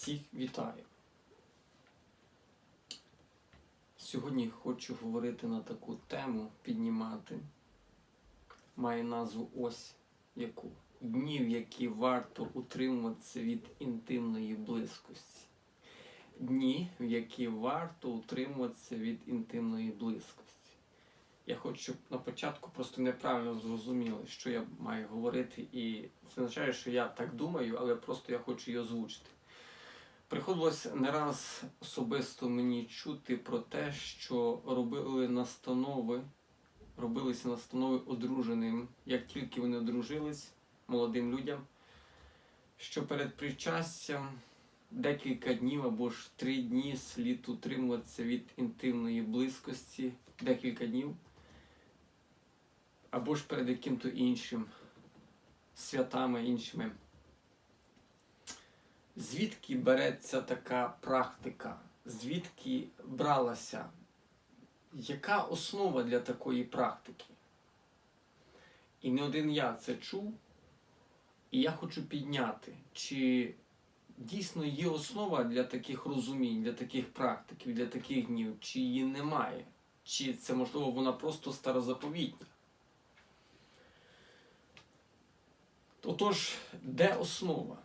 Всіх вітаю. Сьогодні хочу говорити на таку тему, піднімати. Має назву ось яку. Днів, які варто утримуватися від інтимної близькості. Дні, в які варто утримуватися від інтимної близькості. Я хочу, щоб на початку просто неправильно зрозуміли, що я маю говорити, і це означає, що я так думаю, але просто я хочу її озвучити. Приходилось не раз особисто мені чути про те, що робили настанови, робилися настанови одруженим, як тільки вони одружились молодим людям, що перед причастям декілька днів або ж три дні слід утримуватися від інтимної близькості, декілька днів, або ж перед яким-то іншим святами, іншими. Звідки береться така практика? Звідки бралася? Яка основа для такої практики? І не один я це чув, і я хочу підняти, чи дійсно є основа для таких розумінь, для таких практиків, для таких днів, чи її немає, чи це можливо вона просто старозаповітня. Отож, де основа?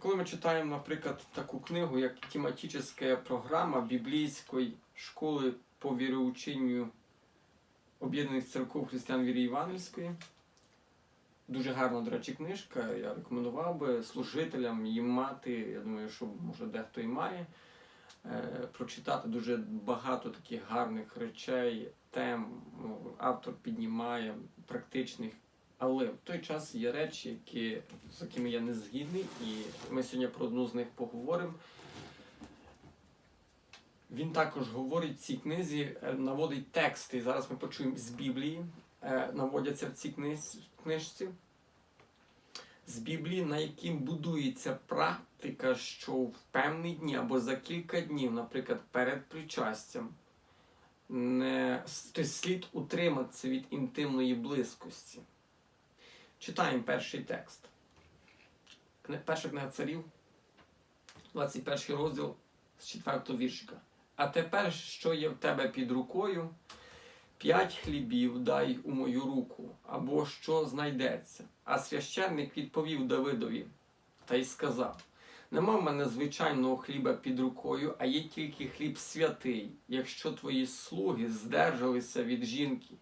Коли ми читаємо, наприклад, таку книгу, як тематична програма біблійської школи по віроученню Об'єднаних церков християн віри Івангельської, дуже гарна, до речі, книжка. Я рекомендував би служителям її мати. Я думаю, що може дехто і має е, прочитати дуже багато таких гарних речей, тем. Ну, автор піднімає практичних. Але в той час є речі, які, з якими я не згідний, і ми сьогодні про одну з них поговоримо. Він також говорить в цій книзі, е, наводить тексти. Зараз ми почуємо з Біблії, е, наводяться в цій книжці. З Біблії, на яким будується практика, що в певні дні або за кілька днів, наприклад, перед причастям, не слід утриматися від інтимної близькості. Читаємо перший текст. Перша книга царів, 21 розділ з 4 віршика. А тепер, що є в тебе під рукою, п'ять хлібів дай у мою руку, або що знайдеться. А священник відповів Давидові та й сказав: Нема в мене звичайного хліба під рукою, а є тільки хліб святий, якщо твої слуги здержалися від жінки.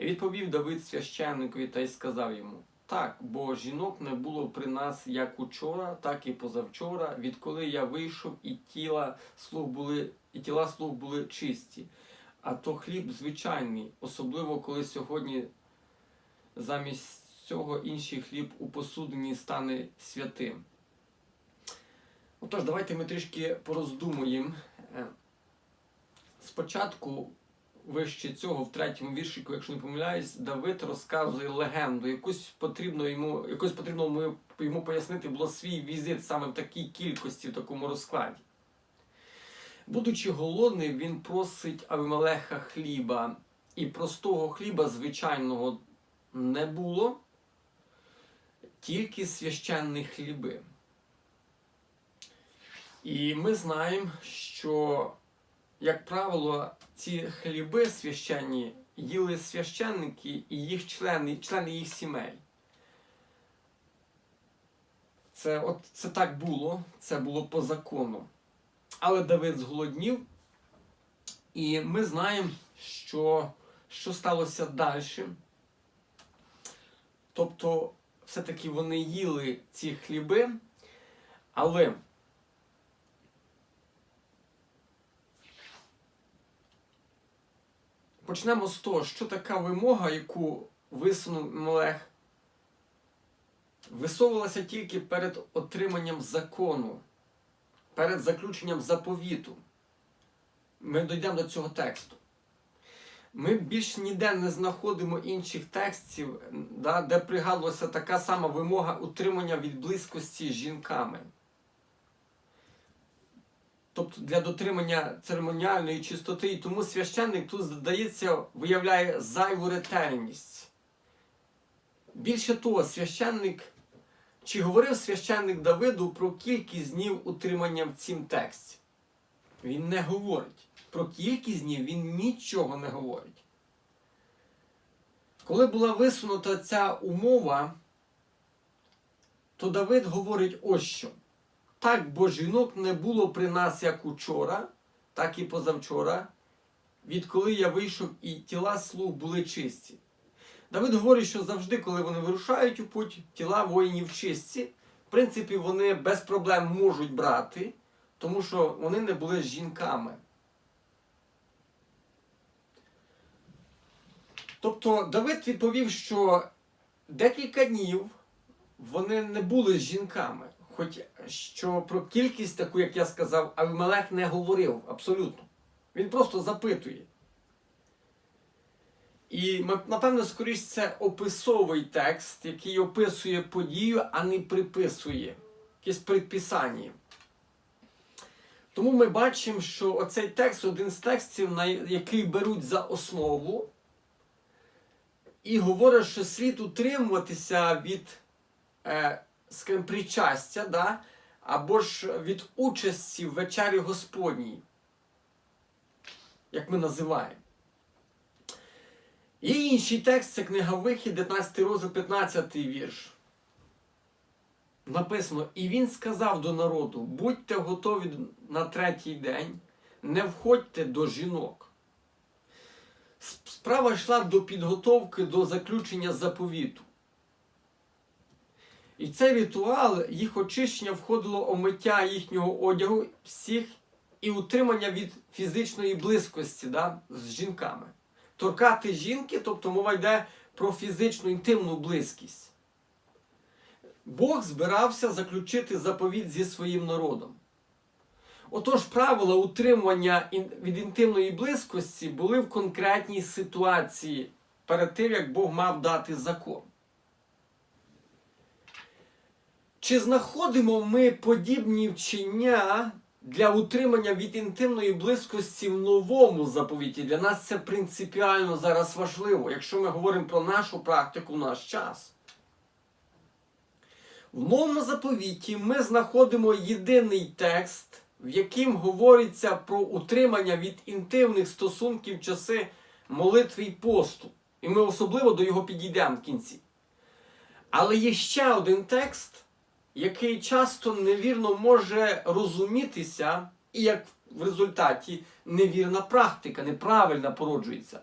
І відповів Давид священникові та й сказав йому: Так, бо жінок не було при нас як учора, так і позавчора, відколи я вийшов, і тіла слуг були, і тіла слуг були чисті. А то хліб звичайний, особливо коли сьогодні замість цього інший хліб у посудині стане святим. Отож, давайте ми трішки пороздумуємо. Е, Спочатку вище цього, в третьому віршику, якщо не помиляюсь, Давид розказує легенду. Якусь потрібно йому, якось потрібно йому, пояснити було свій візит саме в такій кількості, в такому розкладі. Будучи голодний, він просить Авімелеха хліба, і простого хліба звичайного не було, тільки священні хліби. І ми знаємо, що як правило, ці хліби священні їли священники і їх члени, члени їх сімей. Це, от, це так було, це було по закону. Але Давид зголоднів, і ми знаємо, що, що сталося далі. Тобто, все-таки вони їли ці хліби, але. Почнемо з того, що така вимога, яку висунув Мелех, висовувалася тільки перед отриманням закону, перед заключенням заповіту. Ми дійдемо до цього тексту. Ми більш ніде не знаходимо інших текстів, да, де пригадувалася така сама вимога утримання від близькості з жінками. Тобто для дотримання церемоніальної чистоти, і тому священник тут, здається, виявляє зайву ретельність. Більше того, священник Чи говорив священник Давиду про кількість днів утримання в цім тексті? Він не говорить. Про кількість днів він нічого не говорить. Коли була висунута ця умова, то Давид говорить ось що. Так, бо жінок не було при нас як учора, так і позавчора, відколи я вийшов і тіла слуг були чисті. Давид говорить, що завжди, коли вони вирушають у путь, тіла воїнів чисті. В принципі, вони без проблем можуть брати, тому що вони не були жінками. Тобто Давид відповів, що декілька днів вони не були жінками. Хоч що про кількість таку, як я сказав, Авімелех не говорив абсолютно. Він просто запитує. І напевно, скоріш, це описовий текст, який описує подію, а не приписує якесь предписання. Тому ми бачимо, що оцей текст один з текстів, який беруть за основу, і говорить, що слід утримуватися від е, скажімо, причастя, да? або ж від участі в вечері Господній, як ми називаємо. Є інший текст, це книга Вихід, 19 розділ, 15 вірш. Написано: І він сказав до народу: будьте готові на третій день, не входьте до жінок. Справа йшла до підготовки до заключення заповіту. І цей ритуал їх очищення входило омиття їхнього одягу всіх і утримання від фізичної близькості да, з жінками. Торкати жінки, тобто мова йде про фізичну інтимну близькість. Бог збирався заключити заповіт зі своїм народом. Отож, правила утримування від інтимної близькості були в конкретній ситуації перед тим, як Бог мав дати закон. Чи знаходимо ми подібні вчення для утримання від інтимної близькості в новому заповіті? Для нас це принципіально зараз важливо, якщо ми говоримо про нашу практику в наш час. В новому заповіті ми знаходимо єдиний текст, в яким говориться про утримання від інтимних стосунків в часи молитви і посту. І ми особливо до його підійдемо в кінці. Але є ще один текст який часто невірно може розумітися, і як в результаті невірна практика, неправильно породжується.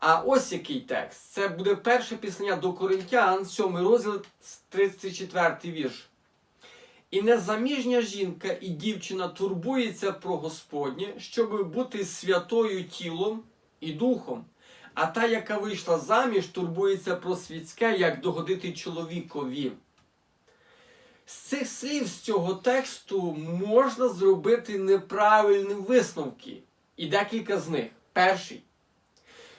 А ось який текст. Це буде перше піснення до Коринтян, 7 розділ, 34 вірш. І незаміжня жінка і дівчина турбується про Господнє, щоб бути святою тілом і духом. А та, яка вийшла заміж, турбується про світське, як догодити чоловікові. З цих слів з цього тексту можна зробити неправильні висновки. І декілька з них. Перший.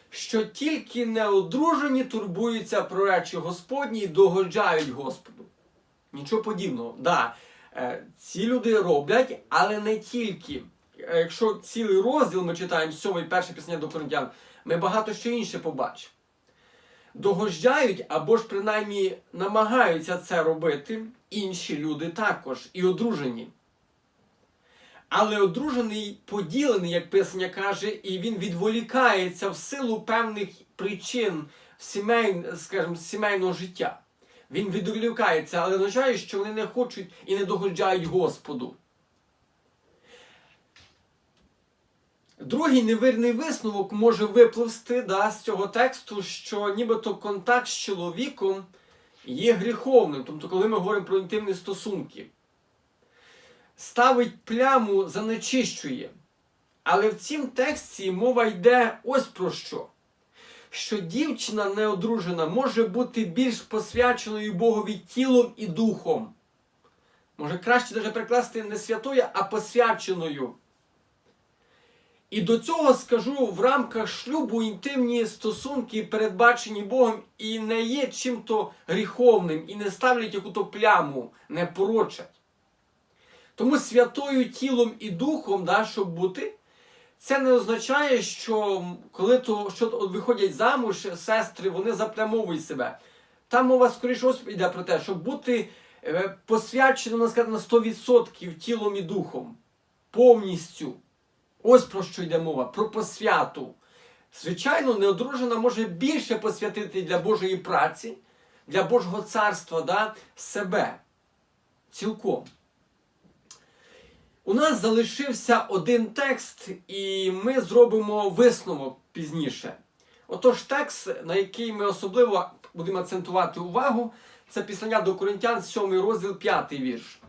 Що тільки неодружені турбуються про речі Господні і догоджають Господу. Нічого подібного. Да, е, Ці люди роблять, але не тільки. Е, якщо цілий розділ ми читаємо сьомий перше пісня до Коринтян, ми багато що інше побачимо. Догоджають або ж принаймні намагаються це робити інші люди також і одружені. Але одружений поділений, як писання каже, і він відволікається в силу певних причин сімей, скажімо, сімейного життя. Він відволікається, але означає, що вони не хочуть і не догоджають Господу. Другий невірний висновок може випливсти да, з цього тексту, що нібито контакт з чоловіком є гріховним. Тобто, коли ми говоримо про інтимні стосунки, ставить пляму, занечищує. Але в цім тексті мова йде ось про що. Що дівчина неодружена може бути більш посвяченою Богові тілом і духом. Може краще навіть прикласти не святою, а посвяченою. І до цього скажу в рамках шлюбу інтимні стосунки, передбачені Богом, і не є чим-то гріховним, і не ставлять яку-то пляму, не порочать. Тому святою тілом і духом, да, щоб бути, це не означає, що коли то, що виходять замуж, сестри, вони заплямовують себе. Там мова скоріше йде про те, щоб бути е, посвячено можна на 100% тілом і духом. Повністю. Ось про що йде мова, про посвяту. Звичайно, неодружена може більше посвятити для Божої праці, для Божого царства да, себе. Цілком. У нас залишився один текст, і ми зробимо висновок пізніше. Отож, текст, на який ми особливо будемо акцентувати увагу, це післання до Коринтян, 7 розділ, 5 вірш.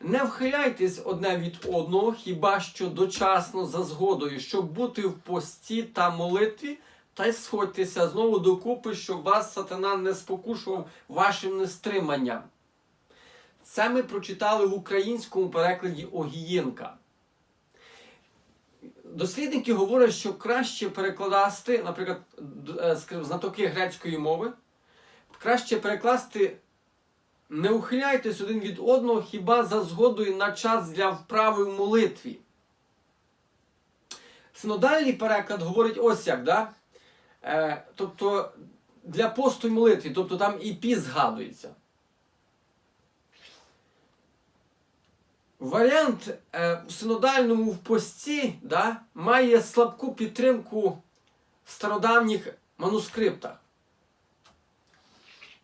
Не вхиляйтесь одне від одного, хіба що дочасно за згодою, щоб бути в пості та молитві, та й сходьтеся знову докупи, щоб вас сатана не спокушував вашим нестриманням. Це ми прочитали в українському перекладі Огієнка. Дослідники говорять, що краще перекладати, наприклад, е, знатоки грецької мови, краще перекласти не ухиляйтесь один від одного хіба за згодою на час для вправи в молитві. Синодальний переклад говорить ось як, да? Е, тобто для посту молитві, тобто там і піс згадується. Варіант е, в синодальному в пості да, має слабку підтримку в стародавніх манускриптах.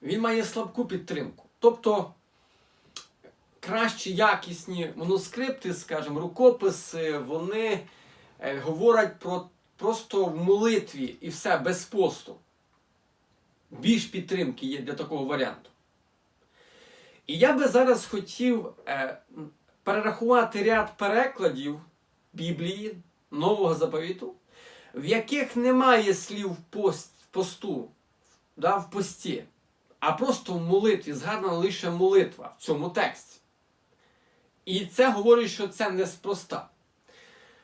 Він має слабку підтримку. Тобто кращі якісні манускрипти, скажімо, рукописи, вони е, говорять про просто в молитві і все без посту. Більш підтримки є для такого варіанту. І я би зараз хотів е, перерахувати ряд перекладів Біблії Нового заповіту, в яких немає слів пост, посту, да, в пості, а просто в молитві, згадана лише молитва в цьому тексті. І це говорить, що це неспроста.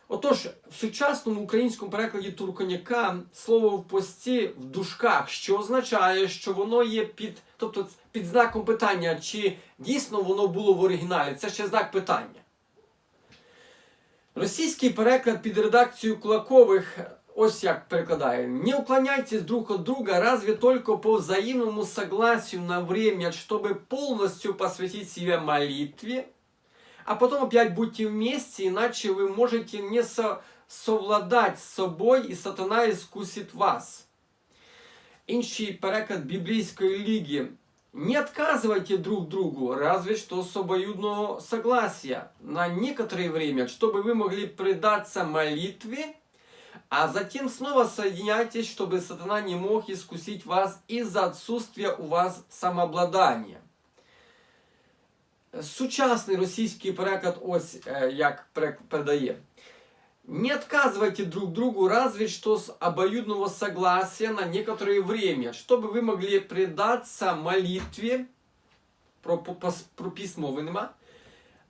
Отож, в сучасному українському перекладі Турконяка слово в пості в дужках, що означає, що воно є під, тобто під знаком питання, чи дійсно воно було в оригіналі. Це ще знак питання. Російський переклад під редакцією Кулакових ось як перекладає. Не уклоняйтесь друг от друга, разве только по взаимному согласию на время, чтобы полностью посвятить себя молитве, а потом опять будьте вместе, иначе вы можете не со- совладать с собой, и сатана искусит вас. Інший переклад біблійської ліги. Не отказывайте друг другу, разве что с обоюдного согласия на некоторое время, чтобы вы могли предаться молитве, а затем снова соединяйтесь, чтобы сатана не мог искусить вас из-за отсутствия у вас самообладания. Сучасний російський переклад ось е, як передає. Не отказывайте друг другу разве что с обоюдного согласия на некоторое время, чтобы вы могли предаться молитве, про, пос- про письмо нема,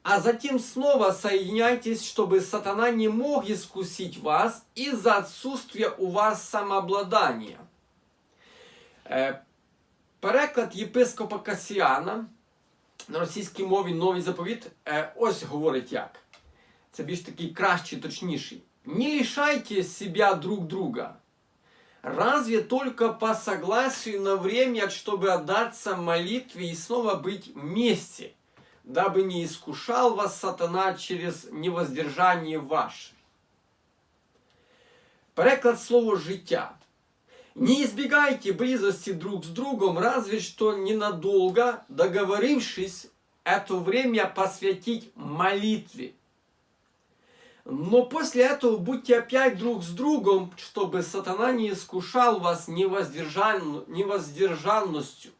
а затем снова соединяйтесь, чтобы сатана не мог искусить вас из-за отсутствия у вас самообладания. Е, Переклад єпископа Касіана на російській мові новий заповіт е, ось говорить як. Це більш такий кращий, точніший. Не лишайте себя друг друга. Разве только по согласию на время, чтобы отдаться молитве и снова быть вместе, Дабы не искушал вас сатана через невоздержание ваше. Переклад слова життя. Не избегайте близости друг с другом, разве что ненадолго, договорившись это время посвятить молитве. Но после этого будьте опять друг с другом, чтобы сатана не искушал вас невоздержан... невоздержанностью.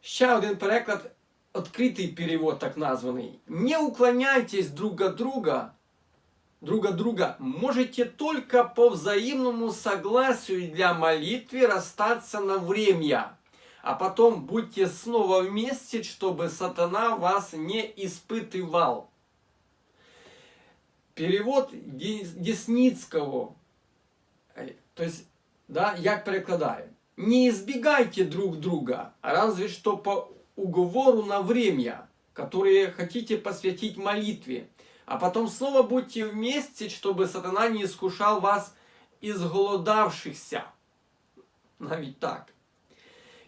Ще один переклад, відкритий перевод, так названий. Не уклоняйтесь друг от друга, друг от друга, можете только по взаимному согласию для молитвы расстаться на время, а потом будьте снова вместе, чтобы сатана вас не испытывал. Перевод Де- Десницького, е, то есть, да, як перекладає. Не избегайте друг друга, разве что по уговору на время, которое хотите посвятить молитве, а потом снова будьте вместе, чтобы сатана не искушал вас изголодавшихся. Навіть так.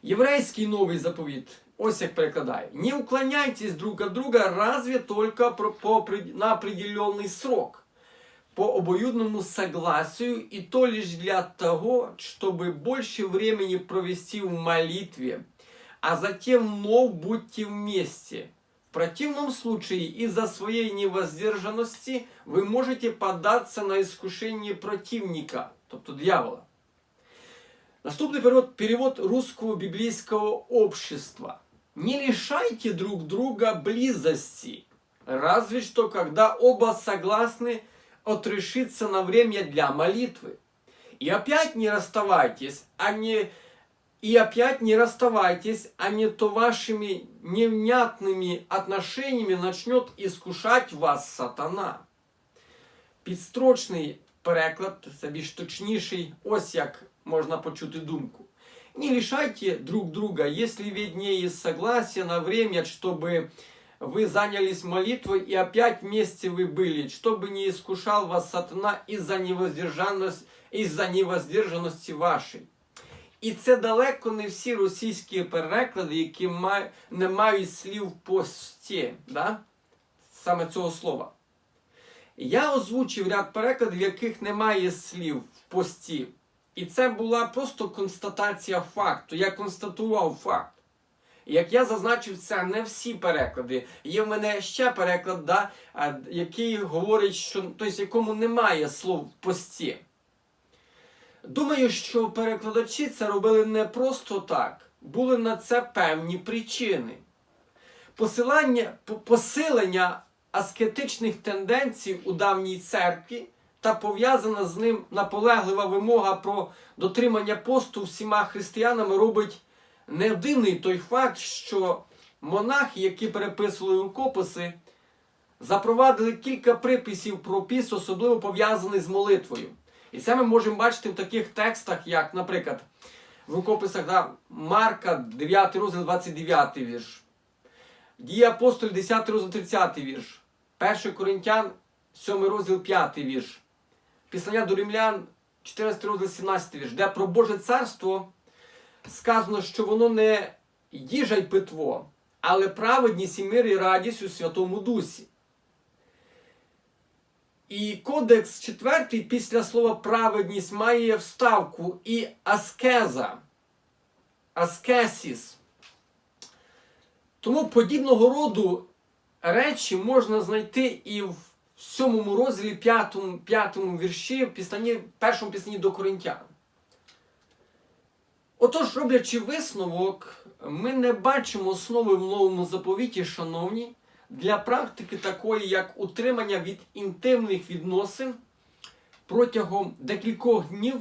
Єврейський новий заповіт ось як перекладає. Не уклоняйтесь друг от друга, разве только про- по, опре- на определенный срок, по обоюдному согласию, и то лишь для того, чтобы больше времени провести в молитве, а затем вновь будьте вместе. В противном случае из-за своей невоздержанности вы можете поддаться на искушение противника, тобто дьявола. Наступный перевод, перевод русского библейского общества. Не лишайте друг друга близости, разве что когда оба согласны отрешиться на время для молитвы. И опять не расставайтесь, а не и опять не расставайтесь, а не то вашими невнятными отношениями начнет искушать вас сатана. Підстрочний переклад, це більш точніший, ось як можна почути думку. Не лишайте друг друга, если ведь есть согласие на время, чтобы вы занялись молитвой и опять вместе вы были, чтобы не искушал вас сатана из-за невоздержанности, из-за невоздержаності вашей. І це далеко не всі російські переклади, які не мають слів пості, да? саме цього слова. Я озвучив ряд перекладів, в яких немає слів в пості. І це була просто констатація факту. Я констатував факт. Як я зазначив, це не всі переклади. Є в мене ще переклад, да, який говорить, що тобто, якому немає слов в пості. Думаю, що перекладачі це робили не просто так. Були на це певні причини. Посилання, посилення аскетичних тенденцій у давній церкві та пов'язана з ним наполеглива вимога про дотримання посту всіма християнами робить не дивний той факт, що монахи, які переписували рукописи, запровадили кілька приписів про піст, особливо пов'язаний з молитвою. І це ми можемо бачити в таких текстах, як, наприклад, в рукописах да, Марка, 9 розділ, 29 вірш. Дії апостолів, 10 розділ, 30 вірш. 1 Коринтян, 7 розділ, 5 вірш. Післання до римлян, 14 розділ, 17 вірш, де про Боже царство сказано, що воно не їжа й питво, але праведність і мир і радість у Святому Дусі. І кодекс четвертий після слова праведність має вставку і аскеза, аскесіс. Тому подібного роду речі можна знайти і в сьомому розділі, п'ятому, п'ятому вірші, в пісні, першому пісні до Коринтян. Отож, роблячи висновок, ми не бачимо основи в новому заповіті, шановні, для практики такої, як утримання від інтимних відносин протягом декількох днів,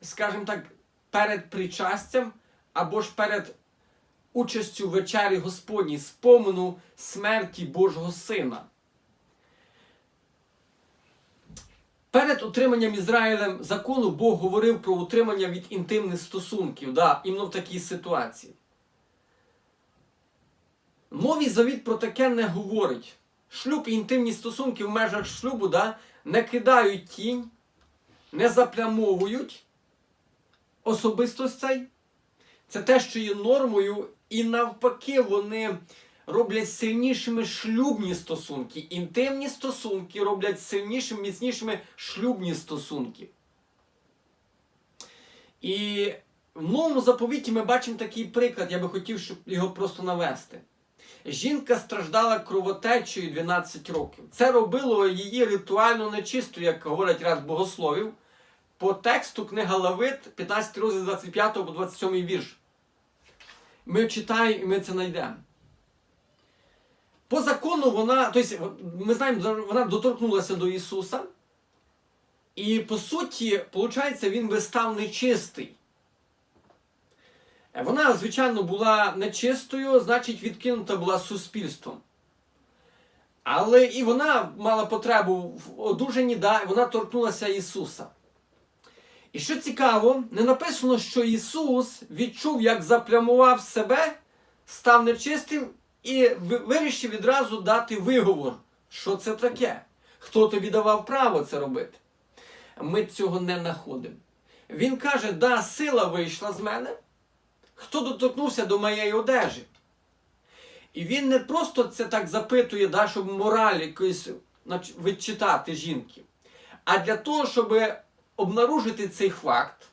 скажімо так, перед причастям або ж перед участю в вечері Господній, спомину смерті Божого Сина. Перед утриманням Ізраїлем закону Бог говорив про утримання від інтимних стосунків, да, іменно в такій ситуації. Новий завіт про таке не говорить. Шлюб і інтимні стосунки в межах шлюбу да, не кидають тінь, не заплямовують особистостей. Це те, що є нормою, і навпаки, вони роблять сильнішими шлюбні стосунки. Інтимні стосунки роблять сильнішими, міцнішими шлюбні стосунки. І в новому заповіті ми бачимо такий приклад, я би хотів, щоб його просто навести. Жінка страждала кровотечею 12 років. Це робило її ритуально нечистою, як говорять ряд богословів, по тексту книга Лавит, 15 розділ 25 по 27 вірш. Ми читаємо і ми це знайдемо. По закону вона, тобто, ми знаємо, вона доторкнулася до Ісуса. І по суті, виходить, він би став нечистий. Вона, звичайно, була нечистою, значить, відкинута була суспільством. Але і вона мала потребу в одужанні, да, вона торкнулася Ісуса. І що цікаво, не написано, що Ісус відчув, як заплямував себе, став нечистим і вирішив відразу дати виговор. Що це таке? Хто тобі давав право це робити? Ми цього не знаходимо. Він каже, да, сила вийшла з мене, Хто доторкнувся до моєї одежі? І він не просто це так запитує, да, щоб мораль якоїсь відчитати жінки, а для того, щоб обнаружити цей факт,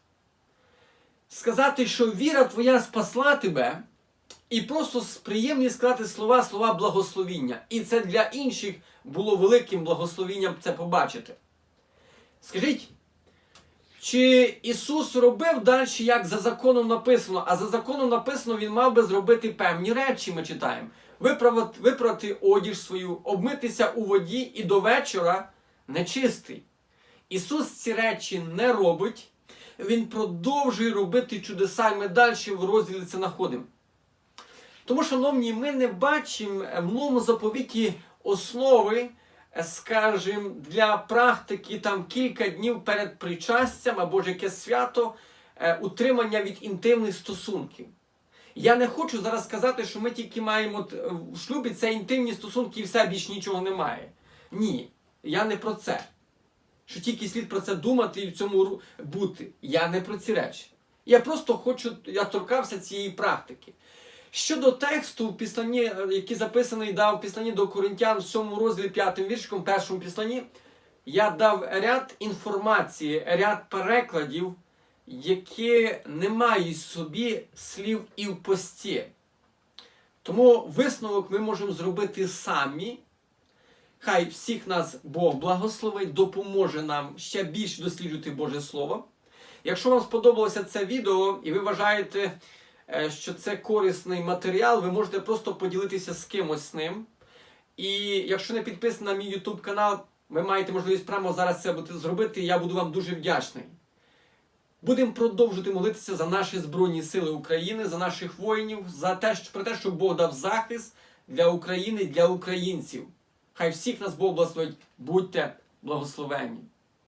сказати, що віра твоя спасла тебе, і просто приємні сказати слова, слова благословіння. І це для інших було великим благословінням це побачити. Скажіть, чи Ісус робив далі, як за законом написано, а за законом написано, Він мав би зробити певні речі, ми читаємо. Виправити, випрати одіж свою, обмитися у воді і до вечора нечистий. Ісус ці речі не робить, Він продовжує робити чудеса, і ми далі в розділі це знаходимо. Тому, шановні, ми не бачимо в новому заповіті основи, скажімо, для практики там кілька днів перед причастям або ж яке свято е, утримання від інтимних стосунків. Я не хочу зараз сказати, що ми тільки маємо е, в шлюбі це інтимні стосунки і все більш нічого немає. Ні, я не про це. Що тільки слід про це думати і в цьому бути. Я не про ці речі. Я просто хочу, я торкався цієї практики. Щодо тексту в післанні, е, який записаний дав в післанні до Коринтян в 7 розділі 5 віршиком, першому післанні, я дав ряд інформації, ряд перекладів, які не мають собі слів і в пості. Тому висновок ми можемо зробити самі. Хай всіх нас Бог благословить, допоможе нам ще більше досліджувати Боже Слово. Якщо вам сподобалося це відео і ви вважаєте, що це корисний матеріал, ви можете просто поділитися з кимось з ним. І якщо не підписані на мій YouTube канал, ви маєте можливість прямо зараз це зробити, я буду вам дуже вдячний. Будемо продовжувати молитися за наші Збройні Сили України, за наших воїнів, за те, що- про те, щоб Бог дав захист для України, для українців. Хай всіх нас Бог благословить. Будьте благословенні.